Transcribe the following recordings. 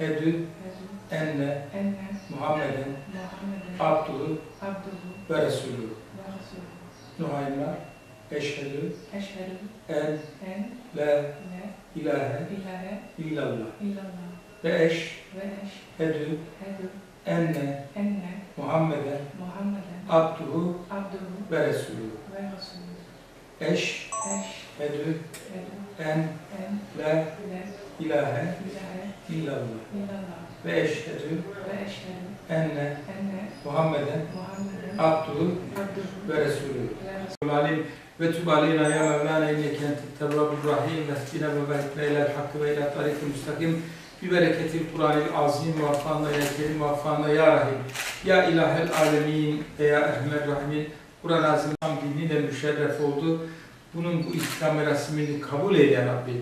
Eşhedü enne Muhammeden abduhu ve resulü. Nuhaymar. Eşhedü en la la ilahe illallah. Ve eş Hedü enne Muhammeden abduhu ve resulü. Eş Hedü en la la ilahe illallah. Ve eşhedü enne Muhammeden abduhu ve resulü. Alim ve aleyna ya Mevlana inneke entet tevvabur rahim vehdina ve vehidna ilel hakkı ve ila tarikil müstakim bi bereketil Kur'anil azim ve affana ya kerim ve affana ya rahim ya ilahel alemin ve ya erhamer rahimin Kur'an-ı Azim diniyle müşerref oldu. Bunun bu ihtikam merasimini kabul eyle Rabbi.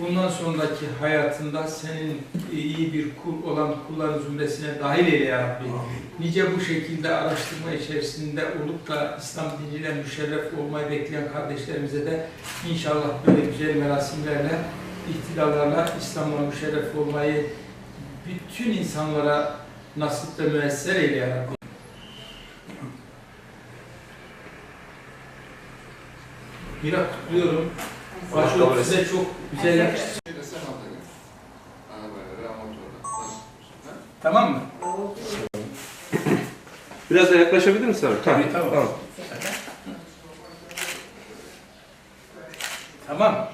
Bundan sonraki hayatında senin iyi bir kul olan kulların zümresine dahil eyle ya Rabbi. Nice bu şekilde araştırma içerisinde olup da İslam diniyle müşerref olmayı bekleyen kardeşlerimize de inşallah böyle güzel merasimlerle, ihtilallarla İslam'la müşerref olmayı bütün insanlara nasip ve müesser eyle ya Rabbi. Mira kutluyorum. Başörtü size çok güzel yakıştı. Tamam mı? Biraz da yaklaşabilir misin abi? Tabii, tamam. tamam. Tamam.